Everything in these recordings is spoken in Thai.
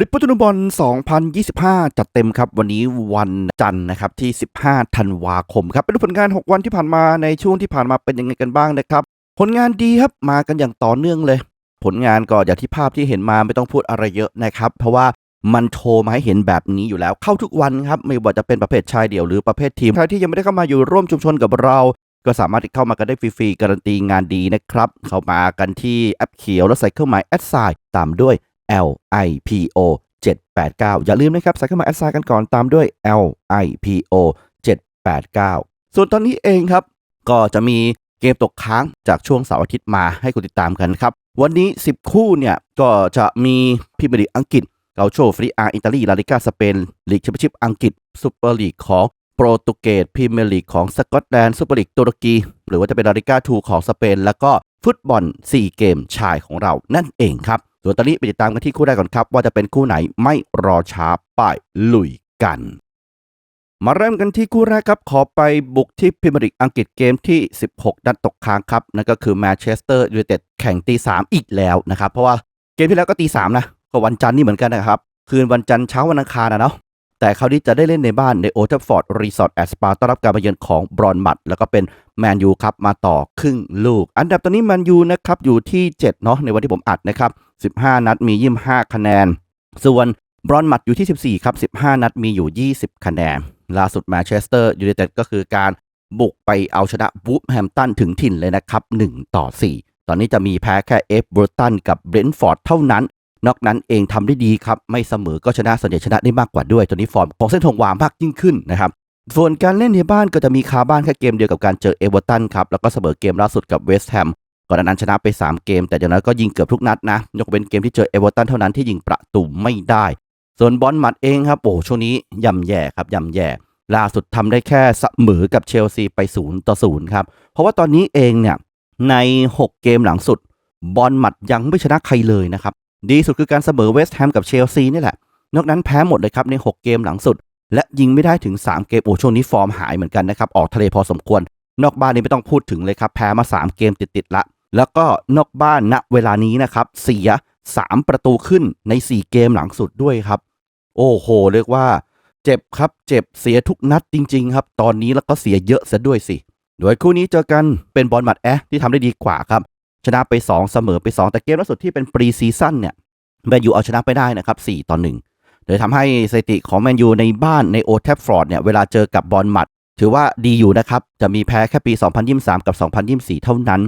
ลิปปัตุนบอล 2025 จัดเต็มครับ วันนี้วันจันทร์นะครับที่ 15 ธันวาคมครับไปดูผลงาน 6 วันที่ผ่านมาในช่วงที่ผ่านมาเป็นยังไงกันบ้างนะครับ ผลงานดีครับมากันอย่างต่อเนื่องเลย ผลงานก็อย่างที่ภาพที่เห็นมาไม่ต้องพูดอะไรเยอะนะครับ เพราะว่ามันโชว์มาให้เห็นแบบนี้อยู่แล้วเข้าทุกวันครับ ไม่ว่าจะเป็นประเภทชายเดี่ยวหรือประเภททีมใครที่ยังไม่ได้เข้ามาอยู่ร่วมชุมชนกับเรา ก็สามารถเข้ามากันได้ฟรีๆการันตีงานดีนะครับเข้ามากันที่แอปเขียวแล้วใส่เครื่องหมายแอดไซน์ตามด้วย L I P O 789 อย่าลืมนะครับใส่เข้ามาแอดไซน์กันก่อนตามด้วย L I P O 789 ส่วนตอนนี้เองครับ ก็จะมีเกมตกค้างจากช่วงเสาร์อาทิตย์มาให้คุณติดตามกันครับ วันนี้ 10 คู่เนี่ย ก็จะมีพรีเมียร์ลีกอังกฤษเกาโชฟรีอาอิตาลีลาลิกาสเปนลีกแชมเปี้ยนชิพอังกฤษซูเปอร์ลีกของโปรตุเกสพรีเมียร์ลีกของสกอตแลนด์ซูเปอร์ลีกตุรกี หรือว่าจะเป็นลาลิกาทูของสเปน แล้วก็ฟุตบอล 4 เกมชายของเรานั่นเองครับ ส่วนตอนนี้ไปติดตามกันที่คู่แรกก่อนครับ ว่าจะเป็นคู่ไหนไม่รอช้าไปลุยกัน มาเริ่มกันที่คู่แรกครับ ขอไปบุกที่พรีเมียร์ลีกอังกฤษเกมที่ 16 นัดตกค้างครับ นั่นก็คือแมนเชสเตอร์ยูไนเต็ดแข่งตี3อีกแล้วนะครับ เพราะว่าเกมที่แล้วก็ตี3นะก็วันจันทร์นี่เหมือนกันนะครับ คืนวันจันทร์เช้าวันอังคารนะเนาะแต่คราวนี้จะได้เล่นในบ้านในโอเทฟฟอร์ดรีสอร์ทแอสปาต้อนรับการมาเยือนของบรอนมัดแล้วก็เป็นแมนยูครับมาต่อครึ่งลูก อันดับตอนนี้แมนยูนะครับอยู่ที่ 7 เนาะในวันที่ผมอัดนะครับ 15 นัดมี 25 คะแนน ส่วนบรอนมัดอยู่ที่ 14 ครับ 15 นัดมีอยู่ 20 คะแนน ล่าสุดแมนเชสเตอร์ยูไนเต็ดก็คือการบุกไปเอาชนะบูฟแฮมตันถึงถิ่นเลยนะครับ 1 ต่อ 4 ตอนนี้จะมีแพ้แค่เอฟเบอร์ตันกับเบรนท์ฟอร์ดเท่านั้น นอกนั้นเองทำได้ดีครับ ไม่เสมอก็ชนะส่วนใหญ่ชนะได้มากกว่าด้วยตัวนี้ฟอร์มของเส้นทงหวามากยิ่งขึ้นนะครับส่วนการเล่นในบ้านก็จะมีคาบ้านแค่เกมเดียวกับการเจอเอเวอร์ตันครับ แล้วก็เสมอเกมล่าสุดกับเวสต์แฮม ก่อนหน้านั้นชนะไป 3 เกม แต่อย่างนั้นก็ยิงเกือบทุกนัดนะ ยกเว้นเกมที่เจอเอเวอร์ตันเท่านั้นที่ยิงประตูไม่ได้ ส่วนบอลมัดเองครับโอ้ช่วงนี้ย่ำแย่ครับย่ำแย่ล่าสุดทำได้แค่เสมอกับเชลซีไป0ต่อ0ครับ เพราะว่าตอนนี้เองเนี่ยใน 6 เกมหลังสุด บอลมัดยังไม่ชนะใครเลยนะครับ ดีสุดคือการเสมอเวสต์แฮมกับเชลซีนี่แหละ นอกนั้นแพ้หมดเลยครับใน 6 เกมหลังสุด และยิงไม่ได้ถึง 3 เกม โอ้ช่วงนี้ฟอร์มหายเหมือนกันนะครับ ออกทะเลพอสมควร นอกบ้านนี่ไม่ต้องพูดถึงเลยครับ แพ้มา 3 เกมติดๆละ แล้วก็นอกบ้านณเวลานี้นะครับ เสีย 3 ประตูขึ้นใน 4 เกมหลังสุดด้วยครับ โอ้โห เรียกว่า เจ็บครับ เจ็บเสียทุกนัดจริง ๆ ครับ ตอนนี้แล้วก็เสียเยอะซะด้วยสิ โดยคู่นี้เจอกันเป็นบอลหมัดแอะที่ทำได้ดีกว่าครับ ชนะไป 2 เสมอไป 2 แต่เกมล่าสุดที่เป็นปรีซีซั่นเนี่ยแมนยูเอาชนะไปได้นะครับ4ต่อ1โดยทำให้สถิติของแมนยูในบ้านในโอเทฟฟอร์ดเนี่ยเวลาเจอกับบอลหมัดถือว่าดีอยู่นะครับ จะมีแพ้แค่ปี 2023 กับ 2024 เท่านั้น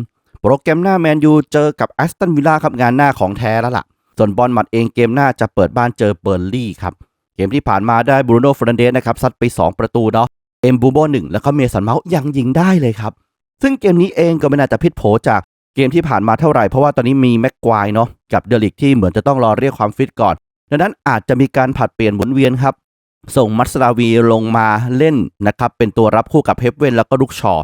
โปรแกรมหน้าแมนยูเจอกับแอสตันวิลล่าครับงานหน้าของแท้แล้วล่ะ ส่วนบอลหมัดเองเกมหน้าจะเปิดบ้านเจอเบอร์ลี่ครับเกมที่ผ่านมาได้บรูโน่ฟรันเดสนะครับซัดไป 2 ประตูเนาะเอ็มบูโบหนึ่งแล้วก็เมสันเมาส์ยังยิงได้เลยครับ ซึ่งเกมนี้เองก็ไม่น่าจะพิษโผจากเกมที่ผ่านมาเท่าไหร่เพราะว่าตอนนี้มีแม็กควายเนาะกับเดลิกที่เหมือนจะต้องรอเรียกความฟิตก่อน ดังนั้นอาจจะมีการผัดเปลี่ยนหมุนเวียนครับ ส่งมัสลาวีลงมาเล่นนะครับเป็นตัวรับคู่กับเฮฟเวนแล้วก็ลูกชอ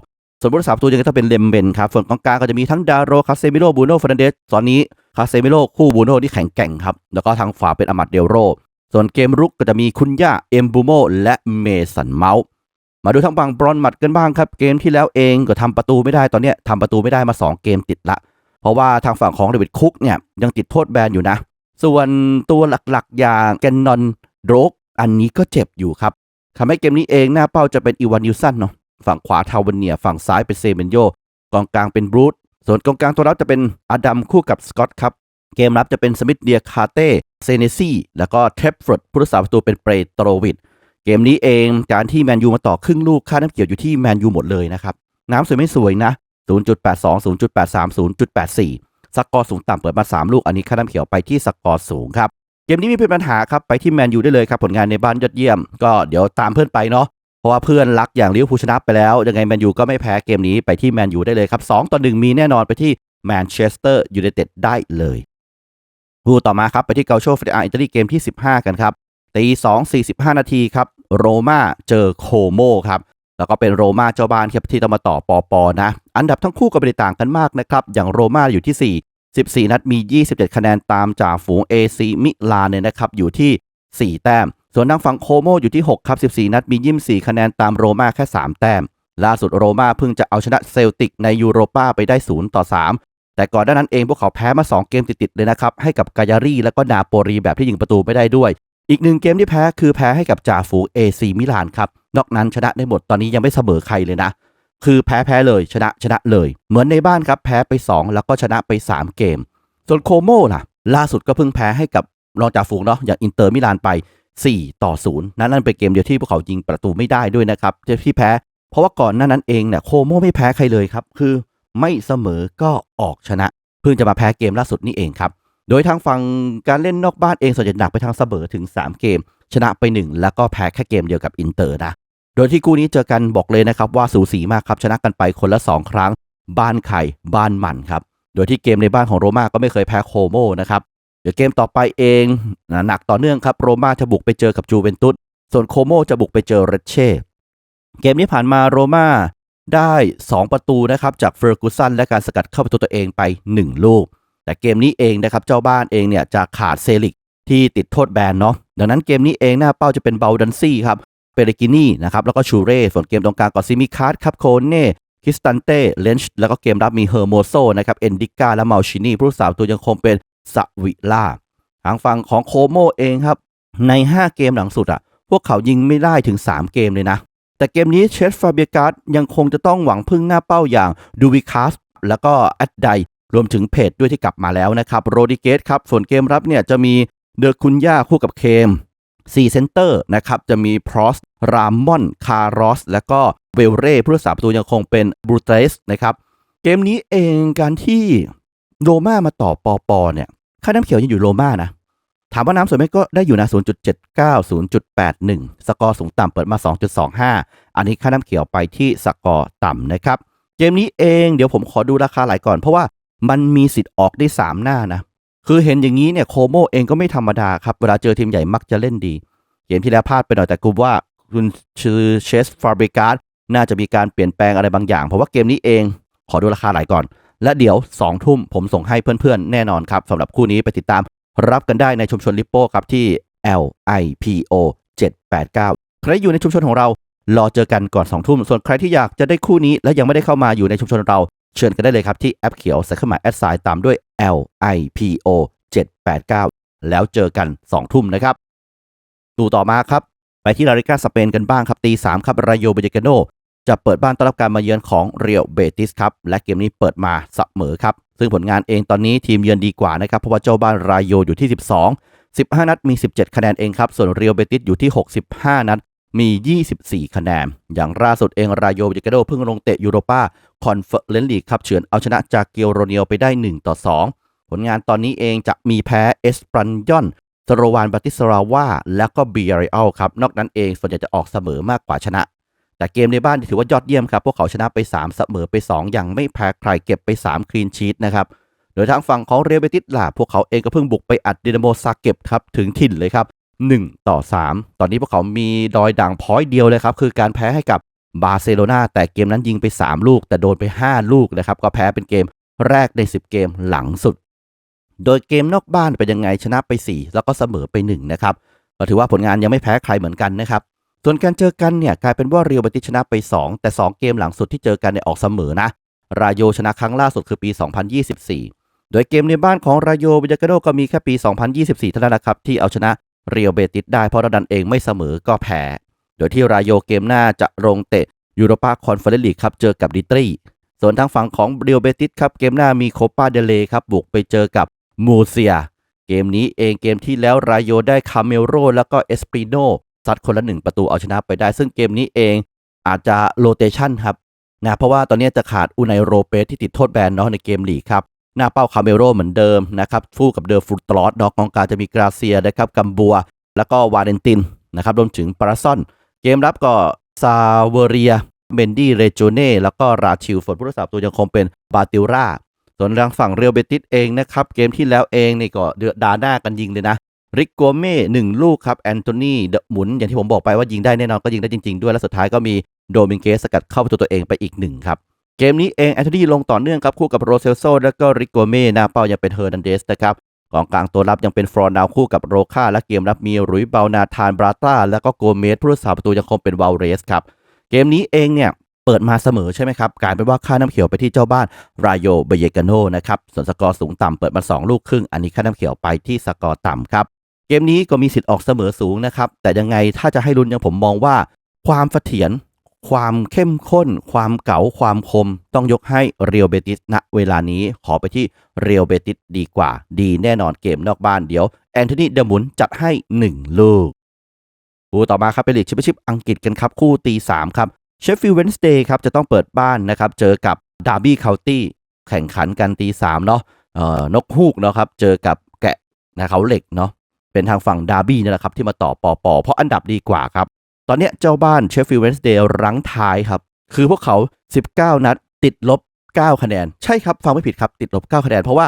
ส่วนผู้รักษาประตูยังต้องเป็นเลมเบนครับส่วนกองกลางก็จะมีทั้งดาโรคาเซมิโลบูโนฟรนเดสตอนนี้คาเซมิโลคู่บูโนที่แข็งแกร่งครับแล้วก็ทางขวาเป็นอามัดเดลโร ส่วนเกมรุกก็จะมีคุนย่าเอ็มบูโมและเมสันเมาส์มาดูทางฝั่งบรอนมัดกันบ้างครับ เกมที่แล้วเองก็ทำประตูไม่ได้ตอนเนี้ยทำประตูไม่ได้มา 2 เกมติดละ เพราะว่าทางฝั่งของเดวิดคุกเนี่ยยังติดโทษแบนอยู่นะ ส่วนตัวหลักๆ อย่างแกนนอนโดรกอันนี้ก็เจ็บอยู่ครับทำให้เกมนี้เองหน้าเป้าจะเป็นอีวานนิวสันเนาะ ฝั่งขวาทาวเวเนีย ฝั่งซ้ายเป็นเซเมนโยกองกลางเป็นบรูซส่วนกองกลางตัวรับจะเป็นอดัมคู่กับสกอตครับเกมรับจะเป็นสมิธเดียคาเต้เซเนซี่แล้วก็เทรฟฟอร์ดผู้รักษาประตูเป็นเปรตโตรวิดเกมนี้เองการที่แมนยูมาต่อครึ่งลูกค่าน้ำเกี่ยวอยู่ที่แมนยูหมดเลยนะครับน้ำสวยไม่สวยนะ 0.82 0.83 0.84 สกอร์สูงต่ำเปิดมา 3 ลูกอันนี้ค่าน้ำเขียวไปที่สกอร์สูงครับ เกมนี้มีเป็นปัญหาครับ ไปที่แมนยูได้เลยครับ ผลงานในบ้านยอดเยี่ยม ก็เดี๋ยวตามเพื่อนไปเนาะ เพราะว่าเพื่อนรักอย่างลิเวอร์พูลชนะไปแล้ว ยังไงแมนยูก็ไม่แพ้เกมนี้ไปที่แมนยูได้เลยครับ2ต่อ1มีแน่นอนไปที่แมนเชสเตอร์ยูไนเต็ดได้เลยคู่ต่อมาครับไปที่เกาโชฟรีอาอิตาลีเกมที่ 15 กันครับตี2 45นาทีครับโรม่าเจอโคโมครับแล้วก็เป็นโรม่าเจ้าบ้านครับที่ต้องมาต่อปอปอนะ อันดับทั้งคู่ก็ไม่ได้ต่างกันมากนะครับ อย่างโรม่าอยู่ที่ 4 14 นัดมี 27 คะแนนตามจากฝูง AC มิลานเนี่ยนะครับ อยู่ที่ 4 แต้ม ส่วนทางฝั่งโคโมอยู่ที่ 6 ครับ 14 นัดมี 24 คะแนนตามโรม่าแค่ 3 แต้ม ล่าสุดโรม่าเพิ่งจะเอาชนะเซลติกในยูโรปาไปได้ 0 ต่อ 3 แต่ก่อนหน้านั้นเองพวกเขาแพ้มา 2 เกมติดๆเลยนะครับ ให้กับกายารีและก็นาโปลีแบบที่ยิงประตูไม่ได้ด้วย อีกหนึ่งเกมที่แพ้คือแพ้ให้กับจ่าฝูง AC มิลานครับ นอกนั้นชนะได้หมดตอนนี้ยังไม่เสมอใครเลยนะ คือแพ้แพ้เลยชนะชนะเลย เหมือนในบ้านครับแพ้ไป 2 แล้วก็ชนะไป 3 เกม ส่วนโคโมล่ะ ล่าสุดก็เพิ่งแพ้ให้กับรองจ่าฝูงเนาะอย่างอินเตอร์มิลานไป 4 ต่อ 0 นั่นนั่นเป็นเกมเดียวที่พวกเขายิงประตูไม่ได้ด้วยนะครับที่แพ้ เพราะว่าก่อนหน้านั้นเองเนี่ยโคโมไม่แพ้ใครเลยครับ คือไม่เสมอก็ออกชนะ เพิ่งจะมาแพ้เกมล่าสุดนี่เองครับ โดยทางฝั่งการเล่นนอกบ้านเองส่วนใหญ่หนักไปทางเสมอถึง 3 เกม ชนะไป 1 แล้วก็แพ้แค่เกมเดียวกับอินเตอร์นะ โดยที่คู่นี้เจอกันบอกเลยนะครับว่าสูสีมากครับชนะกันไปคนละ 2 ครั้ง บ้านไข่บ้านหมันครับ โดยที่เกมในบ้านของโรม่าก็ไม่เคยแพ้โคโมนะครับ เดี๋ยวเกมต่อไปเองนะหนักต่อเนื่องครับโรม่าจะบุกไปเจอกับจูเวนตุสส่วนโคโมจะบุกไปเจอเรเช่เกมนี้ผ่านมาโรม่าได้ 2 ประตูนะครับจากเฟอร์กูสันและการสกัดเข้าประตูตัวเองไป 1 ลูก แต่เกมนี้เองนะครับเจ้าบ้านเองเนี่ยจะขาดเซลิกที่ติดโทษแบนเนาะดังนั้นเกมนี้เองหน้าเป้าจะเป็นเบลดันซี่ครับเปเรกินี่นะครับแล้วก็ชูเร่ส่วนเกมตรงกลางก็ซิมิคาร์ดครับโคเน่คิสตันเต้เลนช์แล้วก็เกมรับมีเฮอร์โมโซนะครับเอนดิก้าและเมาชินีผู้รักษาประตูยังคงเป็น สวิล่าทางฝั่งของโคโมเองครับ ใน 5 เกมหลังสุดอะพวกเขายิงไม่ได้ถึง 3 เกมเลยนะ แต่เกมนี้เชฟฟาเบียการ์ดยังคงจะต้องหวังพึ่งหน้าเป้าอย่างดูวิคัสแล้วก็แอดไดรวมถึงเพจด้วยที่กลับมาแล้วนะครับโรดิเกตครับ ส่วนเกมรับเนี่ยจะมีเดอร์คุนย่าคู่กับเคม4เซนเตอร์นะครับ จะมีพรอสรามอน คาร์รอส และก็เวลเร่ผู้รักษาประตูยังคงเป็นบรูเตสนะครับ เกมนี้เองการที่โรม่ามาต่อปอปอเนี่ย ค่าน้ำเขียวยังอยู่โรม่านะ ถามว่าน้ำสวยไหมก็ได้อยู่นะ 0.79 0.81 สกอร์สูงต่ำเปิดมา 2.25 อันนี้ค่าน้ำเขียวไปที่สกอร์ต่ำนะครับ เกมนี้เองเดี๋ยวผมขอดูราคาไหลก่อนเพราะว่ามันมีสิทธิ์ออกได้ 3 หน้านะ คือเห็นอย่างนี้เนี่ยโคโมเองก็ไม่ธรรมดาครับ เวลาเจอทีมใหญ่มักจะเล่นดี เกมที่แล้วพลาดไปหน่อยแต่กูว่าคุณชื่อเชสฟาเบการน่าจะมีการเปลี่ยนแปลงอะไรบางอย่าง เพราะว่าเกมนี้เองขอดูราคาไหลก่อน และเดี๋ยว2ทุ่มผมส่งให้เพื่อนๆ แน่นอนครับสำหรับคู่นี้ไปติดตาม รับกันได้ในชุมชนลิปโป้ครับที่ L I P O 789 ใครอยู่ในชุมชนของเรา รอเจอกันก่อน2ทุ่ม ส่วนใครที่อยากจะได้คู่นี้และยังไม่ได้เข้ามาอยู่ในชุมชนเรา เชิญกันได้เลยครับที่แอปเขียวใส่เข้ามาแอดไซน์ตามด้วย L I P O 789 แล้วเจอกัน2ทุ่มนะครับดูต่อมาครับ ไปที่ลาลิกาสเปนกันบ้างครับตี3ครับรายโยเบเจเกโน จะเปิดบ้านต้อนรับการมาเยือนของเรียวเบติสครับและเกมนี้เปิดมาเสมอครับ ซึ่งผลงานเองตอนนี้ทีมเยือนดีกว่านะครับเพราะว่าเจ้าบ้านรายโยอยู่ที่ 12 15 นัดมี 17 คะแนนเองครับ ส่วนเรียวเบติสอยู่ที่ 65 นัดมี 24 คะแนน อย่างล่าสุดเองรายโยเบเกโนเพิ่งลงเตะยูโรปาคอนเฟอเรนซ์ลีกครับเฉือนเอาชนะจากเกียวโรเนียลไปได้ 1 ต่อ 2 ผลงานตอนนี้เองจะมีแพ้เอสปรันยอนสโรวานบาติสราวาแล้วก็บีอาริอัลครับ นอกนั้นเองส่วนใหญ่จะออกเสมอมากกว่าชนะ แต่เกมในบ้านถือว่ายอดเยี่ยมครับ พวกเขาชนะไป 3 เสมอไป 2 อย่างไม่แพ้ใครเก็บไป 3 คลีนชีตนะครับโดยทางฝั่งของเรเบติสล่ะพวกเขาเองก็เพิ่งบุกไปอัดดินาโมซาเก็บครับถึงถิ่นเลยครับ 1 ต่อ 3 ตอนนี้พวกเขามีดอยด่างพอยต์เดียวเลยครับ คือการแพ้ให้กับบาร์เซโลนาแต่เกมนั้นยิงไป 3 ลูก แต่โดนไป 5 ลูกนะครับก็แพ้เป็นเกมแรกใน 10 เกมหลังสุด โดยเกมนอกบ้านเป็นยังไงชนะไป 4 แล้วก็เสมอไป1นะครับก็ถือว่าผลงานยังไม่แพ้ใครเหมือนกันนะครับ ส่วนการเจอกันเนี่ยกลายเป็นว่าเรียวเบติชนะไป 2 แต่ 2 เกมหลังสุดที่เจอกันเนี่ยออกเสมอนะ รายโยชนะครั้งล่าสุดคือปี 2024 โดยเกมในบ้านของรายโยบิยากาโดก็มีแค่ปี 2024 เท่านั้นนะครับที่เอาชนะเรียวเบติสได้เพราะระดันเองไม่เสมอก็แพ้ โดยที่รายโยเกมหน้าจะลงเตะยูโรปาคอนเฟอเรนซ์ลีกครับเจอกับดิตรีส่วนทางฝั่งของเรียวเบติสครับเกมหน้ามีโคปาเดเลครับบุกไปเจอกับมูเซีย เกมนี้เองเกมที่แล้วรายโยได้คาเมโรแล้วก็เอสปริโน ซัดคนละหนึ่งประตูเอาชนะไปได้ ซึ่งเกมนี้เองอาจจะโรเตชันครับนะเพราะว่าตอนนี้จะขาดอูไนโรเปสที่ติดโทษแบนเนาะในเกมลีกครับหน้าเป้าคาเมโรเหมือนเดิมนะครับฟู่กับเดอร์ฟุตตลอดนอกกองกลารจะมีกราเซียนะครับกัมบัว แล้วก็วาเลนตินนะครับรวมถึงปาราซอน เกมรับก็ซาเวเรียเบนดี้เรโจเน่แล้วก็ราชิลฝนผู้รักษาตัวยังคงเป็นบาติลราส่วนทางฝั่งเรียวเบติสเองนะครับ เกมที่แล้วเองนี่ก็เดือดดาหน้ากันยิงเลยนะ ริกโกเม่หนึ่งลูกครับแอนโทนีเดหมุนอย่างที่ผมบอกไปว่ายิงได้แน่นอนก็ยิงได้จริง ๆ ด้วย และสุดท้ายก็มีโดมิงเกสสกัดเข้าประตูตัวเองไปอีกหนึ่งครับ เกมนี้เองแอนโทนีลงต่อเนื่องครับคู่กับโรเซลโซและก็ริกโกเม่หน้าเป้ายังเป็นเฮอร์นันเดสนะครับกองกลางตัวรับยังเป็นฟรอนดาวคู่กับโรคาและเกมรับมีรุยเบลนาธานบราต้าและก็โกเมสผู้รักษาประตูยังคงเป็นวาลเรสครับเกมนี้เองเนี่ยเปิดมาเสมอใช่ไหมครับกลายเป็นว่าค่าน้ำเขียวไปที่เจ้าบ้านรายโยเบเยกาโนนะครับส่วนสกอร์สูงต่ำเปิดมา 2 ลูกครึ่ง อันนี้ค่าน้ำเขียวไปที่สกอร์ต่ำครับ เกมนี้ก็มีสิทธิ์ออกเสมอสูงนะครับ แต่ยังไงถ้าจะให้ลุ้นยังผมมองว่า ความเสถียรความเข้มข้น ความเก๋าความคม ต้องยกให้เรียวเบติสณเวลานี้ขอไปที่เรียวเบติสดีกว่า ดีแน่นอนเกมนอกบ้านเดี๋ยวแอนโทนีเดมุนจัดให้ 1 ลูก คู่ต่อมาครับเป็นลีกชมเปี้ยนชิพอังกฤษกันครับคู่ตีสามครับเชฟฟิลด์เวนสเดย์ครับจะต้องเปิดบ้านนะครับเจอกับดาร์บี้เคาน์ตี้แข่งขันกันตีสามเนาะเอ่อนกฮูกเนาะครับเจอกับแกะนะเขาเหล็กเนาะ เป็นทางฝั่งดาร์บี้นี่แหละครับที่มาต่อปอปอเพราะอันดับดีกว่าครับ ตอนนี้เจ้าบ้านเชฟฟิลด์เวนสเดย์รั้งท้ายครับ คือพวกเขา 19 นัด ติดลบ 9 คะแนน ใช่ครับ ฟังไม่ผิดครับ ติดลบ 9 คะแนน เพราะว่า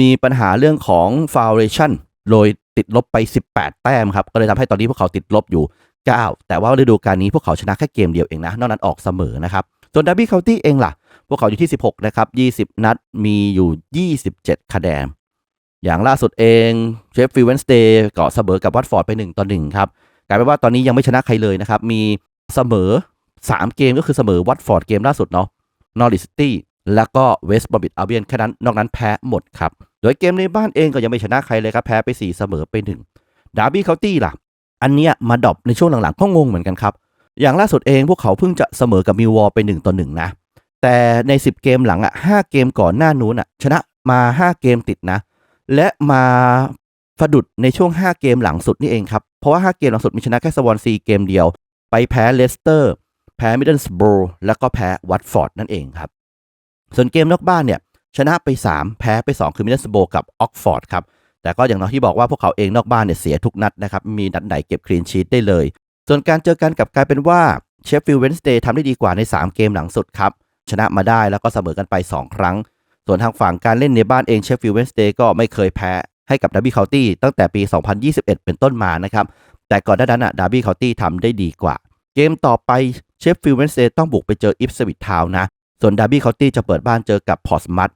มีปัญหาเรื่องของ foulation โดยติดลบไป 18 แต้มครับ ก็เลยทำให้ตอนนี้พวกเขาติดลบอยู่ 9 แต่ว่าฤดูกาลนี้พวกเขาชนะแค่เกมเดียวเองนะ นอกนั้นออกเสมอนะครับ ส่วนดับบี้เคาน์ตี้เองล่ะ พวกเขาอยู่ที่ 16 นะครับ 20 นัด มีอยู่ 27 คะแนน อย่างล่าสุดเองเชฟฟิลเวนสเดย์ก็เสมอกับวัตฟอร์ดไป 1 ต่อ 1 ครับ กลายเป็นว่าตอนนี้ยังไม่ชนะใครเลยนะครับ มีเสมอ 3 เกมก็คือเสมอวัตฟอร์ดเกมล่าสุดเนาะนอริสตี้แล้วก็เวสต์บอมบิดอาเบียนแค่นั้นนอกนั้นแพ้หมดครับ โดยเกมในบ้านเองก็ยังไม่ชนะใครเลยครับ แพ้ไป 4 เสมอไป1ดาร์บี้เคาน์ตี้ล่ะ อันเนี้ยมาดรอปในช่วงหลังๆก็งงเหมือนกันครับ อย่างล่าสุดเองพวกเขาเพิ่งจะเสมอกับมิววอลไป1ต่อ1นะแต่ใน 10 เกมหลังอะ5เกมก่อนหน้านู้นอะชนะมา 5 เกมติดนะ และมาสะดุดในช่วง 5 เกมหลังสุดนี่เองครับ เพราะว่า 5 เกมหลังสุดมีชนะแค่สวอนซีเกมเดียว ไปแพ้เลสเตอร์ แพ้มิดเดิลสโบร์แล้วก็แพ้วัตฟอร์ดนั่นเองครับ ส่วนเกมนอกบ้านเนี่ย ชนะไป 3 แพ้ไป 2 คือมิดเดิลสโบร์กับออกฟอร์ดครับ แต่ก็อย่างน้อยที่บอกว่าพวกเขาเองนอกบ้านเนี่ยเสียทุกนัดนะครับ มีนัดไหนเก็บคลีนชีตได้เลย ส่วนการเจอกันกับกลายเป็นว่าเชฟฟิลด์เวนสเดย์ทำได้ดีกว่าใน 3 เกมหลังสุดครับชนะมาได้แล้วก็เสมอกันไป 2 ครั้ง ส่วนทางฝั่งการเล่นในบ้านเองเชฟฟิลด์เวนสเดย์ก็ไม่เคยแพ้ให้กับดับบี้เคานตี้ตั้งแต่ปี 2021 เป็นต้นมานะครับ แต่ก่อนหน้านั้นอะดับบี้เคานตี้ทำได้ดีกว่า เกมต่อไปเชฟฟิลด์เวนสเดย์ต้องบุกไปเจออิฟสวิตทาวนะ ส่วนดับบี้เคานตี้จะเปิดบ้านเจอกับพอร์สมัต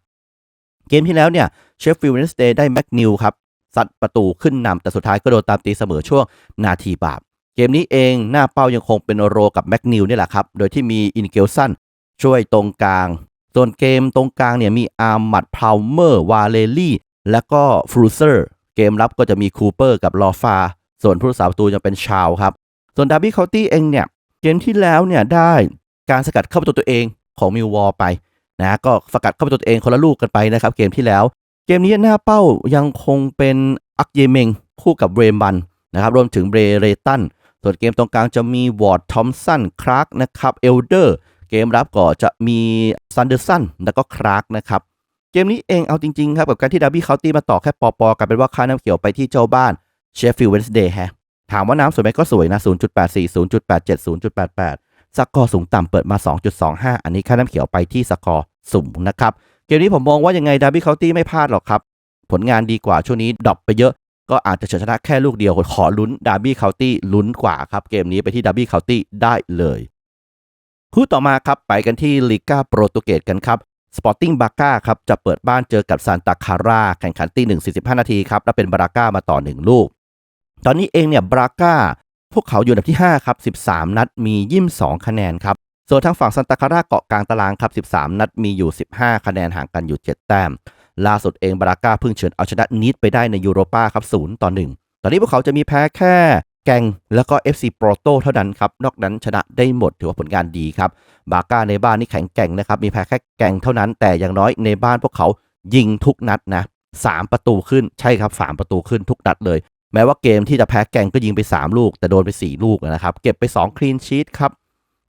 เกมที่แล้วเนี่ยเชฟฟิลด์เวนสเดย์ได้แม็กนิวครับซัดประตูขึ้นนำแต่สุดท้ายก็โดนตามตีเสมอช่วงนาทีบาปเกมนี้เองหน้าเป้ายังคงเป็นโรกับแม็กนิวนี่แหละครับ โดยที่มีอินเกลสันช่วยตรงกลาง ส่วนเกมตรงกลางเนี่ยมีอาร์มัดพาวเมอร์วาเลลี่และก็ฟรูเซอร์เกมรับก็จะมีคูเปอร์กับลอฟา ส่วนผู้รักษาประตูยังเป็นชาวครับ ส่วนดาร์บี้เคานตี้เองเนี่ยเกมที่แล้วเนี่ยได้การสกัดเข้าประตูตัวเองของมิววอลไปนะก็สกัดเข้าประตูตัวเองคนละลูกกันไปนะครับเกมที่แล้ว เกมนี้หน้าเป้ายังคงเป็นอักเยเมงคู่กับเบรมันนะครับรวมถึงเบรเรตันส่วนเกมตรงกลางจะมีวอร์ดทอมสันคราร์กนะครับเอลเดอร์ เกมรับก็จะมีซันเดอร์สันแล้วก็คราร์กนะครับ เกมนี้เองเอาจริงๆครับ กับการที่ดาร์บี้เคาน์ตี้มาต่อแค่ปอปอกลายเป็นว่าค่าน้ำเขียวไปที่เจ้าบ้านเชฟฟิลด์เวนส์เดย์ฮะถามว่าน้ำสวยไหมก็สวยนะ 0.84 0.87 0.88 สกอร์สูงต่ำเปิดมา 2.25 อันนี้ค่าน้ำเขียวไปที่สกอร์สูงนะครับ เกมนี้ผมมองว่ายังไงดาร์บี้เคาน์ตี้ไม่พลาดหรอกครับ ผลงานดีกว่าช่วงนี้ดรอปไปเยอะ ก็อาจจะชนะแค่ลูกเดียวขอลุ้นดาร์บี้เคาน์ตี้ลุ้นกว่าครับ เกมนี้ไปที่ดาร์บี้เคาน์ตี้ได้เลย คู่ต่อมาครับไปกันที่ลิก้าโปรตุเกสกันครับสปอร์ติ้งบาก้าครับจะเปิดบ้านเจอกับซานตาคาร่าแข่งขันตีหนึ่งสี่สิบห้านาทีครับและเป็นบราก้ามาต่อหนึ่งลูก ตอนนี้เองเนี่ยบราก้าพวกเขาอยู่อันดับที่5ครับ13นัดมี22คะแนนครับส่วนทางฝั่งซันตาคาร่าเกาะกลางตารางครับ13นัดมีอยู่15คะแนนห่างกันอยู่7แต้มล่าสุดเองบราก้าเพิ่งเฉือนเอาชนะนิดไปได้ในยูโรป้าครับ0ต่อ1ตอนนี้พวกเขาจะมีแพ้แค่ แกงแล้วก็ FC p r o t o เท่านั้นครับ นอกนั้นชนะได้หมดถือว่าผลงานดีครับ บาก้าในบ้านนี่แข็งแกร่งนะครับ มีแพ้แค่แกงเท่านั้น แต่อย่างน้อยในบ้านพวกเขายิงทุกนัดนะสามประตูขึ้นใช่ครับสามประตูขึ้นทุกนัดเลย แม้ว่าเกมที่จะแพ้แกงก็ยิงไป 3 ลูก แต่โดนไป 4 ลูกนะครับ เก็บไป 2 คลีนชีตครับ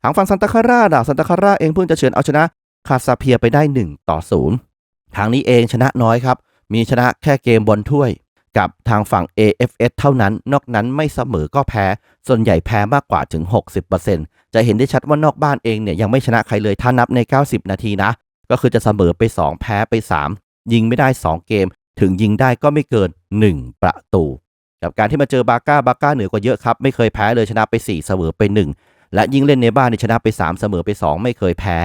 ทางฝั่งซันตาคาร่าดาซันตาคาร่าเองเพิ่งจะเฉือนเอาชนะคาซาเพียไปได้ 1 ต่อ 0 ทางนี้เองชนะน้อยครับ มีชนะแค่เกมบอลถ้วย กับทางฝั่ง AFS เท่านั้น นอกนั้นไม่เสมอก็แพ้ ส่วนใหญ่แพ้มากกว่าถึง 60%จะเห็นได้ชัดว่านอกบ้านเองเนี่ยยังไม่ชนะใครเลยถ้านับใน 90 นาทีนะ ก็คือจะเสมอไป 2 แพ้ไป 3 ยิงไม่ได้ 2 เกม ถึงยิงได้ก็ไม่เกิน 1 ประตู กับการที่มาเจอบาก้าบาก้าเหนือกว่าเยอะครับ ไม่เคยแพ้เลยชนะไป 4 เสมอไป 1 และยิงเล่นในบ้านนี่ชนะไป 3 เสมอไป 2 ไม่เคยแพ้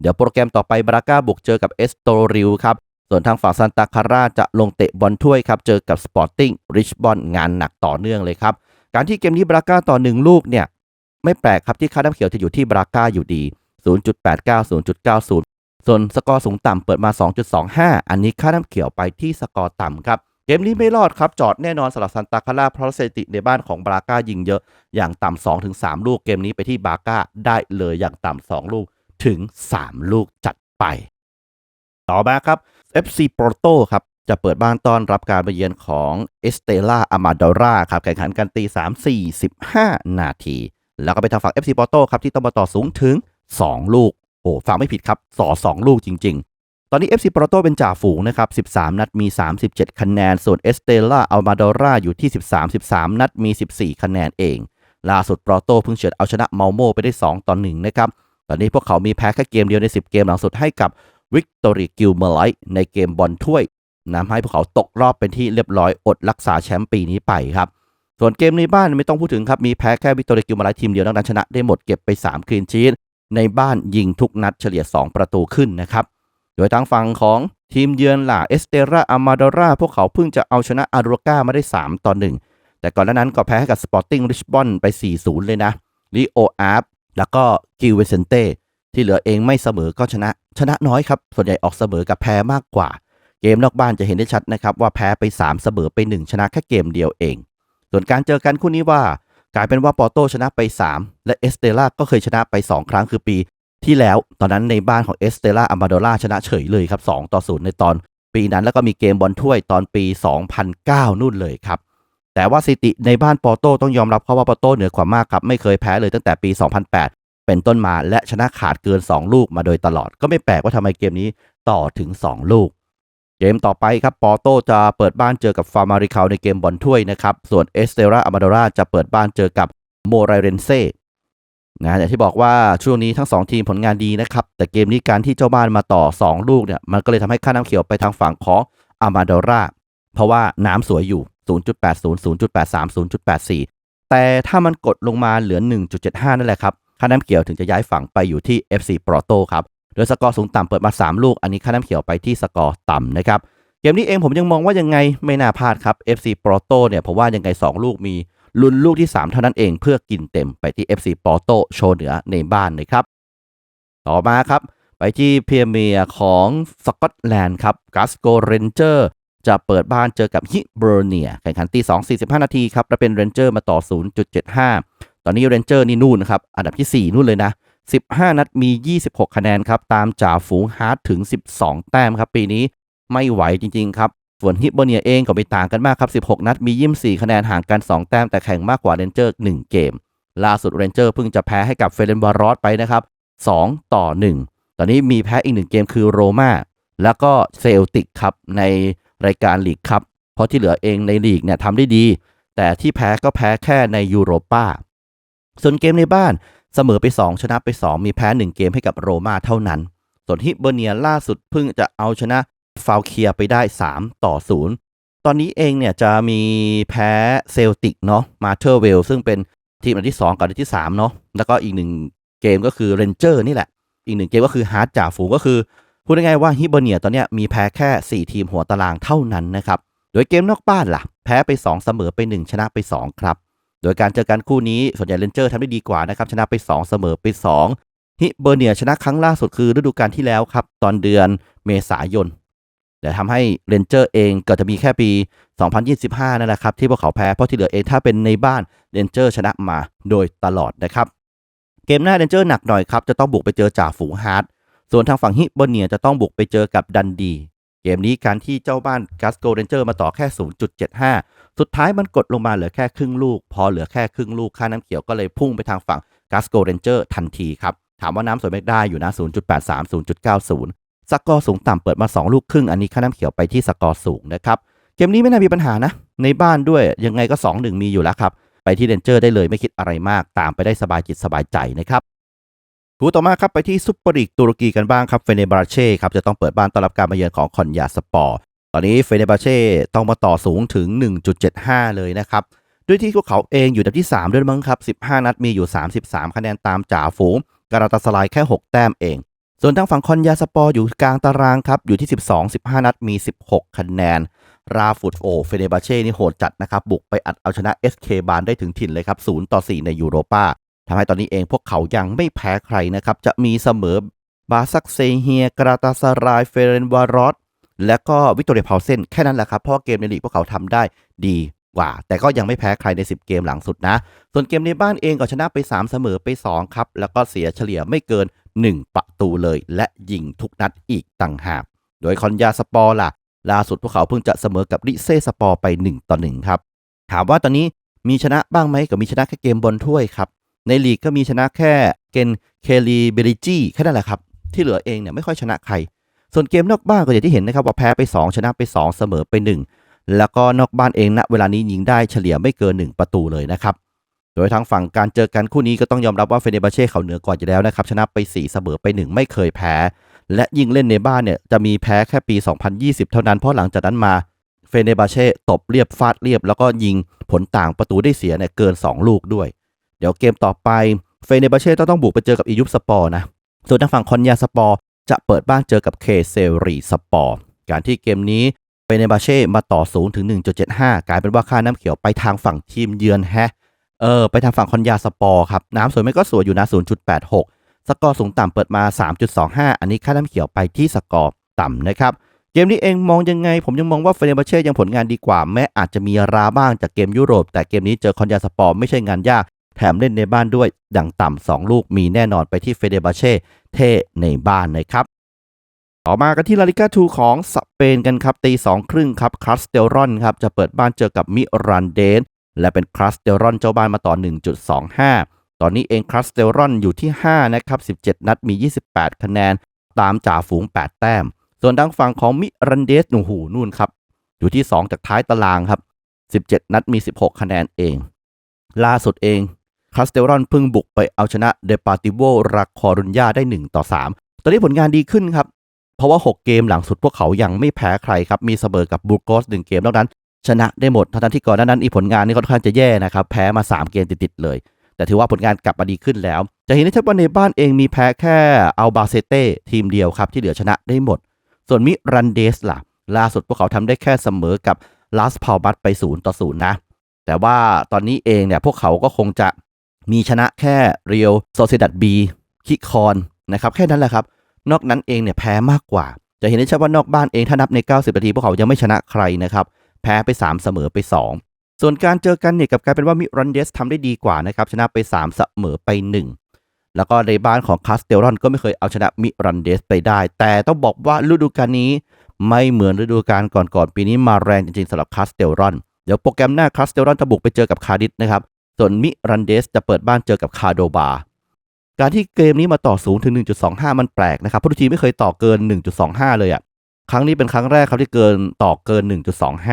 เดี๋ยวโปรแกรมต่อไปบาก้าบุกเจอกับเอสโตริลครับ ส่วนทางฝั่งซันตาคาร่าจะลงเตะบอลถ้วยครับ เจอกับสปอร์ติ้งริชบอนงานหนักต่อเนื่องเลยครับ การที่เกมนี้บราก้าต่อ 1 ลูกเนี่ย ไม่แปลกครับที่ค่าน้ำเขียวจะอยู่ที่บราก้าอยู่ดี 0.89 0.90 ส่วนสกอร์สูงต่ำเปิดมา 2.25 อันนี้ค่าน้ำเขียวไปที่สกอร์ต่ำครับ เกมนี้ไม่รอดครับจอดแน่นอนสำหรับซันตาคาร่าเพราะสถิติในบ้านของบราก้ายิงเยอะอย่างต่ำ2ถึง3ลูกเกมนี้ไปที่บราก้าได้เลยอย่างต่ำ2ลูกถึง 3 ลูกจัดไป ต่อมาครับ FC Porto ครับ จะเปิดบ้านต้อนรับการมาเยือนของเอสเตล่าอามาดอร่าครับแข่งขันกันตี 3 4 15 นาที แล้วก็ไปทางฝั่ง FC Porto ครับ ที่ต้องมาต่อสูงถึง 2 ลูก โอ้ฟังไม่ผิดครับสอ2ลูกจริง ๆ ตอนนี้ FC Porto เป็นจ่าฝูงนะครับ 13 นัดมี 37 คะแนน ส่วนเอสเตล่าอามาดอร่าอยู่ที่ 13 13 นัดมี 14 คะแนนเอง ล่าสุดปอโตเพิ่งเฉือนเอาชนะเมาโมไปได้ 2 ต่อ 1 นะครับ ตอนนี้พวกเขามีแพ้แค่เกมเดียวใน 10 เกมหลังสุดให้กับ วิกตอรีกิลเมอร์ไลท์ในเกมบอลถ้วยนำให้พวกเขาตกรอบเป็นที่เรียบร้อยอดรักษาแชมป์ปีนี้ไปครับ ส่วนเกมในบ้านไม่ต้องพูดถึงครับ มีแพ้แค่วิกตอรีกิลเมอร์ไลท์ทีมเดียวนอกนั้นชนะได้หมดเก็บไป3คลีนชีตในบ้านยิงทุกนัดเฉลี่ย 2 ประตูขึ้นนะครับ โดยทางฝั่งของทีมเยือนล่ะเอสเตราอามาดอร่าพวกเขาเพิ่งจะเอาชนะอารูก้ามาได้ 3 ต่อ 1 แต่ก่อนหน้านั้นก็แพ้ให้กับสปอร์ติ้งริชบอนไป 4-0 เลยนะลิโออาร์ฟแล้วก็กิลเวเซนเต้ ที่เหลือเองไม่เสมอก็ชนะ ชนะน้อยครับ ส่วนใหญ่ออกเสมอกับแพ้มากกว่า เกมนอกบ้านจะเห็นได้ชัดนะครับว่าแพ้ไป 3 เสมอไป 1 ชนะแค่เกมเดียวเอง ส่วนการเจอกันคู่นี้ว่า กลายเป็นว่าปอร์โตชนะไป 3 และเอสเตล่าก็เคยชนะไป 2 ครั้งคือปี ที่แล้วตอนนั้นในบ้านของเอสเตล่าอามาโดล่าชนะเฉยเลยครับ2ต่อ0ในตอน ปีนั้นแล้วก็มีเกมบอลถ้วยตอนปี 2009 นู่นเลยครับแต่ว่าสถิติในบ้านปอร์โตต้องยอมรับเขาว่าปอร์โตเหนือกว่ามากครับไม่เคยแพ้เลยตั้งแต่ปี 2008 เป็นต้นมาและชนะขาดเกิน 2 ลูกมาโดยตลอด ก็ไม่แปลกว่าทำไมเกมนี้ต่อถึง 2 ลูก เกมต่อไปครับปอร์โตจะเปิดบ้านเจอกับฟาร์มาริคาในเกมบอลถ้วยนะครับ ส่วนเอสเตราอามาโดราจะเปิดบ้านเจอกับโมไรเรนเซ่นะอย่างที่บอกว่าช่วงนี้ทั้ง 2 ทีมผลงานดีนะครับ แต่เกมนี้การที่เจ้าบ้านมาต่อ 2 ลูกเนี่ยมันก็เลยทำให้ค่าน้ำเขียวไปทางฝั่งของอามาโดราเพราะว่าน้ำสวยอยู่ 0.80 0.83 0.84 แต่ถ้ามันกดลงมาเหลือ 1.75 นั่นแหละครับ ค่าน้ำเขียวถึงจะย้ายฝั่งไปอยู่ที่ FC Porto ครับโดยสกอร์สูงต่ำเปิดมา 3 ลูก อันนี้ค่าน้ำเขียวไปที่สกอร์ต่ำนะครับเกมนี้เองผมยังมองว่ายังไงไม่น่าพลาดครับ FC Porto เนี่ยผมว่ายังไง 2 ลูกมีลุ้นลูกที่ 3 เท่านั้นเองเพื่อกินเต็มไปที่ FC Porto โชว์เหนือในบ้านนะครับต่อมาครับไปที่เพรีเมียของสกอตแลนด์ครับกัสโกเรนเจอร์จะเปิดบ้านเจอกับฮิเบอร์เนียแข่งขันตี2 45 นาทีครับและเป็นเรนเจอร์มาต่อ 0.75 อนนี้เรนเจอร์นี่นู่นนะครับ อันดับที่ 4 นู่นเลยนะ 15 นัดมี 26 คะแนนครับ ตามจ่าฝูงฮาร์ดถึง 12 แต้มครับ ปีนี้ไม่ไหวจริง ๆ ครับ ส่วนฮิเบอร์เนียเองก็ไม่ต่างกันมากครับ 16 นัดมี 24 คะแนนห่างกัน 2 แต้ม แต่แข่งมากกว่าเรนเจอร์1เกม ล่าสุดเรนเจอร์เพิ่งจะแพ้ให้กับเฟเรนบารอสไปนะครับ 2 ต่อ 1 ตอนนี้มีแพ้อีกหนึ่งเกมคือโรม่าแล้วก็เซลติกครับในรายการลีกครับ เพราะที่เหลือเองในลีกเนี่ยทำได้ดี แต่ที่แพ้ก็แพ้แค่ในยูโรปา ส่วนเกมในบ้านเสมอไป 2 ชนะไป 2 มีแพ้ 1 เกมให้กับโรม่าเท่านั้น ส่วนฮิเบอร์เนียล่าสุดเพิ่งจะเอาชนะฟาวเคียไปได้ 3 ต่อ 0 ตอนนี้เองเนี่ยจะมีแพ้เซลติกเนาะมาเทอร์เวลซึ่งเป็นทีมอันที่ 2 กับอันที่3เนาะแล้วก็อีกหนึ่งเกมก็คือเรนเจอร์นี่แหละ อีกหนึ่งเกมก็คือฮาร์ดจ่าฝูงก็คือพูดง่ายๆว่าฮิเบเนียตอนนี้มีแพ้แค่ 4 ทีมหัวตารางเท่านั้นนะครับโดยเกมนอกบ้านล่ะ แพ้ไป 2 เสมอไป 1 ชนะไป 2 ครับ โดยการเจอกันคู่นี้ส่วนใหญ่เรนเจอร์ทำได้ดีกว่านะครับชนะไป 2 เสมอไป 2 ฮิเบอร์เนียชนะครั้งล่าสุดคือฤดูกาลที่แล้วครับ ตอนเดือนเมษายนแต่ทำให้เรนเจอร์เองก็จะมีแค่ปี 2025 นั่นแหละครับ ที่พวกเขาแพ้ เพราะที่เหลือเองถ้าเป็นในบ้านเรนเจอร์ชนะมาโดยตลอดนะครับ เกมหน้าเรนเจอร์หนักหน่อยครับ จะต้องบุกไปเจอจ่าฝูงฮาร์ดส่วนทางฝั่งฮิเบอร์เนียจะต้องบุกไปเจอกับดันดี เกมนี้การที่เจ้าบ้านกัสโกเรนเจอร์มาต่อแค่ 0.75 สุดท้ายมันกดลงมาเหลือแค่ครึ่งลูก พอเหลือแค่ครึ่งลูกค่าน้ำเขียวก็เลยพุ่งไปทางฝั่งกัสโกเรนเจอร์ทันทีครับ ถามว่าน้ำสวยไม่ได้อยู่นะ 0.83 0.90 สกอร์สูงต่ำเปิดมา 2 ลูกครึ่ง อันนี้ค่าน้ำเขียวไปที่สกอร์สูงนะครับ เกมนี้ไม่น่ามีปัญหานะ ในบ้านด้วยยังไงก็ 2-1 มีอยู่แล้วครับ ไปที่เรนเจอร์ได้เลยไม่คิดอะไรมาก ตามไปได้สบายจิตสบายใจนะครับคู่ต่อมาครับไปที่ซุปเปอร์ลีกตุรกีกันบ้างครับเฟเนบราเช่ครับจะต้องเปิดบ้านต้อนรับการมาเยือนของคอนยาสปอร์ ตอนนี้เฟเนบราเช่ต้องมาต่อสูงถึง 1.75 เลยนะครับ ด้วยที่พวกเขาเองอยู่ดับที่ 3 ด้วยมั้งครับ 15 นัดมีอยู่ 33 คะแนนตามจ่าฝูงการาตาสลายแค่ 6 แต้มเอง ส่วนทางฝั่งคอนยาสปอร์อยู่กลางตารางครับ อยู่ที่ 12 15 นัดมี 16 คะแนน ราฟุตโอเฟเนบาเช่นี่โหดจัดนะครับ บุกไปอัดเอาชนะ SK บานได้ถึงถิ่นเลยครับ0ต่อ 4 ในยูโรปาทำให้ตอนนี้เองพวกเขายังไม่แพ้ใครนะครับจะมีเสมอบาซักเซเฮียกราตาสรายเฟเรนวารอส และก็วิกตอเรียพาวเซนแค่นั้นแหละครับ เพราะเกมในลีกพวกเขาทำได้ดีกว่า แต่ก็ยังไม่แพ้ใครใน 10 เกมหลังสุดนะ ส่วนเกมในบ้านเองก็ชนะไป 3 เสมอไป 2 ครับ แล้วก็เสียเฉลี่ยไม่เกิน 1 ประตูเลย และยิงทุกนัดอีกต่างหาก โดยคอนยาสปอร์ล่ะ ล่าสุดพวกเขาเพิ่งจะเสมอกับริเซสปอร์ไป 1 ต่อ 1 ครับ ถามว่าตอนนี้มีชนะบ้างไหมก็มีชนะแค่เกมบนถ้วยครับ ในลีกก็มีชนะแค่เกนเคลีเบริจีแค่นั้นแหละครับ ที่เหลือเองเนี่ยไม่ค่อยชนะใคร ส่วนเกมนอกบ้านก็อย่างที่เห็นนะครับว่าแพ้ไป 2 ชนะไป 2 เสมอไป 1 แล้วก็นอกบ้านเองณเวลานี้ยิงได้เฉลี่ยไม่เกิน 1 ประตูเลยนะครับโดยทางฝั่งการเจอกันคู่นี้ก็ต้องยอมรับว่าเฟเนบาเช่เขาเหนือกว่าอยู่แล้วนะครับชนะไป 4 เสมอไป 1 ไม่เคยแพ้ และยิงเล่นในบ้านเนี่ยจะมีแพ้แค่ปี 2020 เท่านั้นเพราะหลังจากนั้นมาเฟเนบาเช่ตบเรียบฟาดเรียบ แล้วก็ยิงผลต่างประตูได้เสียเนี่ยเกิน 2 ลูกด้วย เดี๋ยวเกมต่อไปเฟเนบาเช่ต้องต้องบุกไปเจอกับอียุปสปอร์นะส่วนทางฝั่งคอนยาสปอร์ จะเปิดบ้านเจอกับเคเซรีสปอร์การที่เกมนี้เฟเนบาเช่มาต่อสูงถึง 1.75 กลายเป็นว่าค่าน้ำเขียวไปทางฝั่งทีมเยือนแฮะ เออ ไปทางฝั่งคอนยาสปอร์ครับ น้ำสวยไม่ก็สวยอยู่นะ 0.86 สกอร์สูงต่ำเปิดมา 3.25 อันนี้ค่าน้ำเขียวไปที่สกอร์ต่ำนะครับ เกมนี้เองมองยังไง ผมยังมองว่าเฟเนบาเช่ยังผลงานดีกว่า แม้อาจจะมีราบ้างจากเกมยุโรป แต่เกมนี้เจอคอนยาสปอร์ไม่ใช่งานยาก แถมเล่นในบ้านด้วย ดังต่ำสองลูกมีแน่นอนไปที่เฟเนบาเช่เท่ในบ้านนะครับ ต่อมากันที่ลาลิกา2ของสเปนกันครับตีสองครึ่งครับคลัสเตลรอนครับจะเปิดบ้านเจอกับมิรันเดนและเป็นคลัสเตลรอนเจ้าบ้านมาต่อ 1.25 ตอนนี้เองคลัสเตลรอนอยู่ที่ 5 นะครับ 17 นัดมี 28 คะแนน ตามจ่าฝูง 8 แต้ม ส่วนทางฝั่งของมิรันเดสหนูหูนู่นครับ อยู่ที่ 2 จากท้ายตารางครับ 17 นัดมี 16 คะแนนเอง ล่าสุดเอง คลัสเตลรอนเพิ่งบุกไปเอาชนะเดปาติโวราคอรุนยาได้ 1 ต่อ 3 ตอนนี้ผลงานดีขึ้นครับ เพราะว่า 6 เกมหลังสุดพวกเขายังไม่แพ้ใครครับ มีเสมอกับบูโกส1เกมนอกนั้น ชนะได้หมดทั้งที่ก่อนหน้านั้นอีผลงานนี่ค่อนข้างจะแย่นะครับ แพ้มา 3 เกมติดๆเลย แต่ถือว่าผลงานกลับมาดีขึ้นแล้ว จะเห็นได้ชัดว่าในบ้านเองมีแพ้แค่อัลบาเซเต้ทีมเดียวครับที่เหลือชนะได้หมด ส่วนมิรันเดสล่ะ ล่าสุดพวกเขาทำได้แค่เสมอกับลาสพาวบัตไป0ต่อ0นะแต่ว่าตอนนี้เองเนี่ยพวกเขาก็คงจะ มีชนะแค่เรียวโซเซดัดบีคิคอนนะครับแค่นั้นแหละครับ นอกนั้นเองเนี่ยแพ้มากกว่า จะเห็นได้ชัดว่านอกบ้านเองถ้านับใน 90 นาทีพวกเขายังไม่ชนะใครนะครับ แพ้ไป 3 เสมอไป 2 ส่วนการเจอกันเนี่ยกับกลายเป็นว่ามิรันเดสทำได้ดีกว่านะครับชนะไป 3 เสมอไป 1 แล้วก็ในบ้านของคาสเตลรอนก็ไม่เคยเอาชนะมิรันเดสไปได้ แต่ต้องบอกว่าฤดูกาลนี้ไม่เหมือนฤดูกาลก่อนๆปีนี้มาแรงจริงๆสำหรับคาสเตลรอนเดี๋ยวโปรแกรมหน้าคาสเตลรอนจะบุกไปเจอกับคาร์ดิสนะครับ ส่วนมิรันเดสจะเปิดบ้านเจอกับคาโดบา การที่เกมนี้มาต่อสูงถึง 1.25 มันแปลกนะครับเพราะทุกทีมไม่เคยต่อเกิน 1.25 เลยอะ่ะครั้งนี้เป็นครั้งแรกครับที่เกินต่อเกิน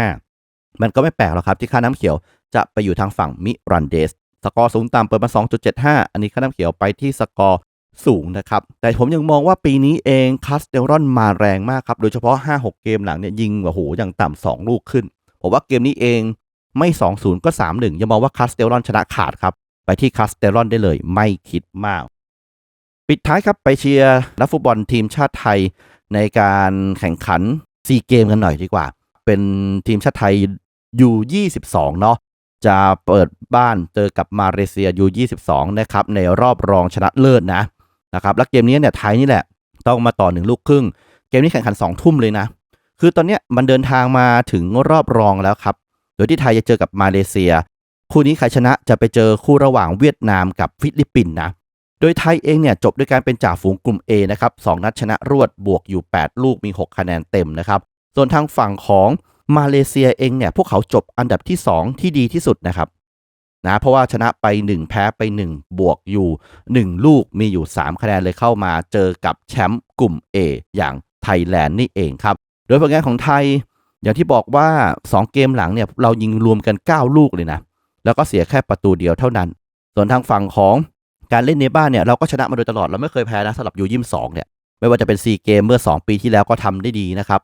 1.25 มันก็ไม่แปลกหรอกครับที่ค่าน้ำเขียวจะไปอยู่ทางฝั่งมิรันเดส สกอร์สูงต่ำเปิดมา 2.75 อันนี้ค่าน้ำเขียวไปที่สกอร์สูงนะครับ แต่ผมยังมองว่าปีนี้เองคาสเตลรอนมาแรงมากครับ โดยเฉพาะ 5-6 เกมหลังเนี่ยยิงโอ้โหอย่างต่ำ2 ลูกขึ้น ผมว่าเกมนี้เอง ไม่ 2-0 ก็ 3-1ยังมองว่าคาสเตลรอนชนะขาดครับ ไปที่คาสเตลรอนได้เลยไม่คิดมาก ปิดท้ายครับไปเชียร์นักฟุตบอลทีมชาติไทยในการแข่งขันซีเกมกันหน่อยดีกว่า เป็นทีมชาติไทยยู22 เนาะจะเปิดบ้านเจอกับมาเลเซียยู22 นะครับ ในรอบรองชนะเลิศนะนะครับแล้วเกมนี้เนี่ยไทยนี่แหละ ต้องมาต่อหนึ่งลูกครึ่ง เกมนี้แข่งขัน 2 ทุ่มเลยนะ คือตอนเนี้ยมันเดินทางมาถึงรอบรองแล้วครับ โดยที่ไทยจะเจอกับมาเลเซีย คู่นี้ใครชนะจะไปเจอคู่ระหว่างเวียดนามกับฟิลิปปินส์นะ โดยไทยเองเนี่ยจบด้วยการเป็นจ่าฝูงกลุ่ม A นะครับ2นัดชนะรวดบวกอยู่ 8 ลูกมี 6 คะแนนเต็มนะครับ ส่วนทางฝั่งของมาเลเซียเองเนี่ยพวกเขาจบอันดับที่ 2 ที่ดีที่สุดนะครับนะเพราะว่าชนะไป 1 แพ้ไป 1 บวกอยู่ 1 ลูกมีอยู่ 3 คะแนนเลยเข้ามาเจอกับแชมป์กลุ่ม A อย่างไทยแลนด์นี่เองครับ โดยผลงานของไทย อย่างที่บอกว่า 2 เกมหลังเนี่ยเรายิงรวมกัน 9 ลูกเลยนะ แล้วก็เสียแค่ประตูเดียวเท่านั้น ส่วนทางฝั่งของการเล่นในบ้านเนี่ยเราก็ชนะมาโดยตลอดเราไม่เคยแพ้นะสำหรับยูยิมสองเนี่ยไม่ว่าจะเป็นซีเกมเมื่อ 2 ปีที่แล้วก็ทำได้ดีนะครับ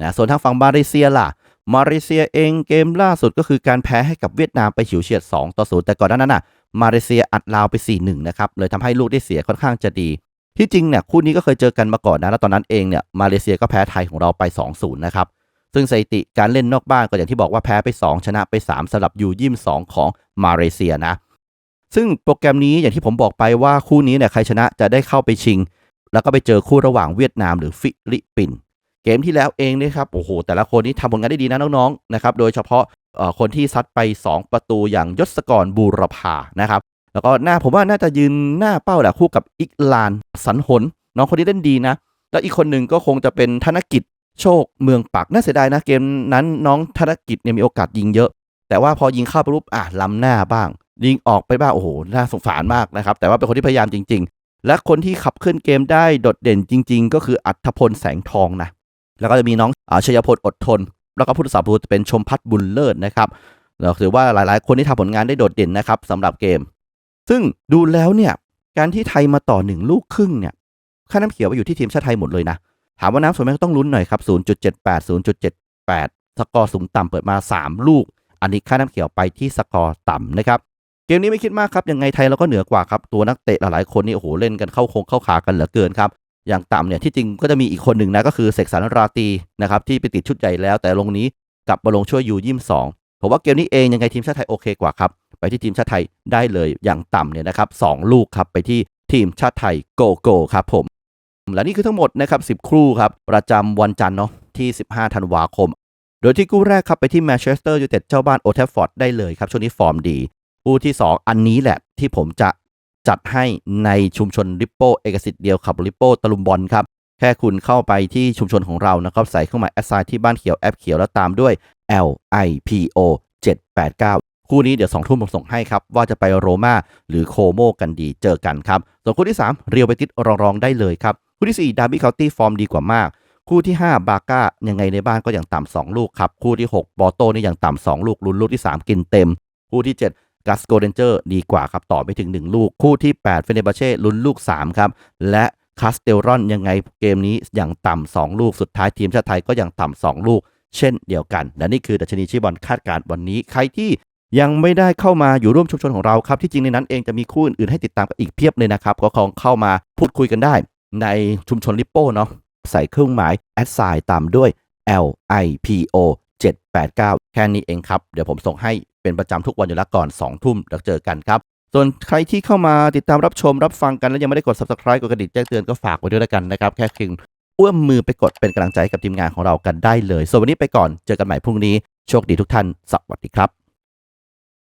นะส่วนทางฝั่งมาเลเซียล่ะ มาเลเซียเองเกมล่าสุดก็คือการแพ้ให้กับเวียดนามไปฉิวเฉียด 2 ต่อ 0 แต่ก่อนหน้านั้นน่ะมาเลเซียอัดลาวไป 4-1 นะครับเลยทำให้ลูกได้เสียค่อนข้างจะดี ที่จริงเนี่ยคู่นี้ก็เคยเจอกันมาก่อนนะแล้วตอนนั้นเองเนี่ยมาเลเซียก็แพ้ไทยของเราไป 2-0 นะครับ ซึ่งสถิติการเล่นนอกบ้านก็อย่างที่บอกว่าแพ้ไป 2 ชนะไป 3สำหรับยูยิม2ของมาเลเซียนะ ซึ่งโปรแกรมนี้อย่างที่ผมบอกไปว่าคู่นี้เนี่ยใครชนะจะได้เข้าไปชิง แล้วก็ไปเจอคู่ระหว่างเวียดนามหรือฟิลิปปินส์เกมที่แล้วเองนี่ยครับโอ้โหแต่ละคนนี่ทำผลงานได้ดีนะน้องๆนะครับโดยเฉพาะคนที่ซัดไป 2 ประตูอย่างยศกรบูรพานะครับแล้วก็หน้าผมว่าน่าจะยืนหน้าเป้าแหละคู่กับอิกลานสันหนน้องคนนี้เล่นดีนะ แล้วอีกคนหนึ่งก็คงจะเป็นธนกิจ โชคเมืองปักน่าเสียดายนะเกมนั้นน้องธนกิจเนี่ยมีโอกาสยิงเยอะ แต่ว่าพอยิงเข้าไปปุ๊บอะล้ำหน้าบ้าง ยิงออกไปบ้างโอ้โหน่าสงสารมากนะครับ แต่ว่าเป็นคนที่พยายามจริง ๆ และคนที่ขับเคลื่อนเกมได้โดดเด่นจริง ๆ ก็คืออัธพลแสงทองนะแล้วก็จะมีน้องอชยพลอดทน แล้วก็ผู้รักษาประตูเป็นชมพัฒน์บุญเลิศนะครับเราถือว่าหลายๆ คนที่ทำผลงานได้โดดเด่นนะครับสำหรับเกม ซึ่งดูแล้วเนี่ยการที่ไทยมาต่อหนึ่งลูกครึ่งเนี่ยค่าน้ำเขียวไปอยู่ที่ทีมชาติไทยหมดเลยนะ ถามว่าน้ำสวนไหมก็ต้องลุ้นหน่อยครับ 0.78 0.78 สกอร์สูงต่ำเปิดมา 3 ลูก อันนี้ค่าน้ำเขียวไปที่สกอร์ต่ำนะครับ เกมนี้ไม่คิดมากครับ ยังไงไทยเราก็เหนือกว่าครับ ตัวนักเตะหลายๆคนนี่โอ้โหเล่นกันเข้าโคงเข้าขากันเหลือเกินครับ อย่างต่ำเนี่ยที่จริงก็จะมีอีกคนหนึ่งนะก็คือเสกสรรราตีนะครับที่ไปติดชุดใหญ่แล้ว แต่ลงนี้กลับมาลงช่วยยูยี่สองผมว่าเกมนี้เองยังไงทีมชาติไทยโอเคกว่าครับไปที่ทีมชาติไทยได้เลยอย่างต่ำเนี่ยนะครับสองลูกครับไปที่ทีมชาติไทยโกโก้ครับผม และนี่คือทั้งหมดนะครับ 10ครู่ครับประจำวันจันทร์เนาะที่ 15 ธันวาคม โดยที่คู่แรกครับไปที่แมนเชสเตอร์ยูไนเต็ดเจ้าบ้านโอเทฟฟอร์ดได้เลยครับช่วงนี้ฟอร์มดีคู่ที่ 2 อันนี้แหละที่ผมจะจัดให้ในชุมชนริปโป้เอกสิทธิ์เดียวขับริปโป้ตะลุมบอลครับแค่คุณเข้าไปที่ชุมชนของเรานะครับใส่เครื่องหมายแอสไซน์ที่บ้านเขียวแอปเขียวแล้วตามด้วย L I P O 789 คู่นี้เดี๋ยวสองทุ่มผมส่งให้ครับ ว่าจะไปโรม่าหรือโคโมกันดีเจอกันครับ ส่วนคู่ที่ 3 เรียวไปติดรองรองๆได้เลยครับ คู่ที่ 4 ดาร์บี้เคาน์ตี้ฟอร์มดีกว่ามาก คู่ที่ 5 บาก้ายังไงในบ้านก็อย่างต่ำสองลูกครับ คู่ที่ 6 บอโต้นี่อย่างต่ำสองลูกลุ้นลูกที่ 3 กินเต็ม คู่ที่ 7กัสโกเดนเจอร์ดีกว่าครับ ต่อไปถึง 1 ลูก คู่ที่ 8 เฟเนบาเช่ลุ้นลูก 3 ครับ และคาสเตลรอนยังไงเกมนี้อย่างต่ำสองลูกสุดท้ายทีมชาติไทยก็อย่างต่ำสองลูก เช่นเดียวกัน และนี่คือดัชนีชีบอลคาดการณ์วันนี้ ใครที่ยังไม่ได้เข้ามาอยู่ร่วมชุมชนของเราครับ ที่จริงในนั้นเองจะมีคู่อื่นๆให้ติดตามกันอีกเพียบเลยนะครับ ก็คงเข้ามาพูดคุยกันได้ ในชุมชนลิปโป้เนาะใส่เครื่องหมายแอดไซน์ตามด้วย L I P O 789 แค่นี้เองครับ เดี๋ยวผมส่งให้เป็นประจำทุกวันอยู่แล้วก่อน 2 ทุ่มแล้วเจอกันครับ ส่วนใครที่เข้ามาติดตามรับชมรับฟังกันแล้วยังไม่ได้กด subscribe กดกระดิ่งแจ้งเตือนก็ฝากไว้ด้วยแล้วกันนะครับ แค่เพียงเอื้อมมือไปกดเป็นกำลังใจกับทีมงานของเรากันได้เลย ส่วนวันนี้ไปก่อนเจอกันใหม่พรุ่งนี้โชคดีทุกท่าน สวัสดีครับ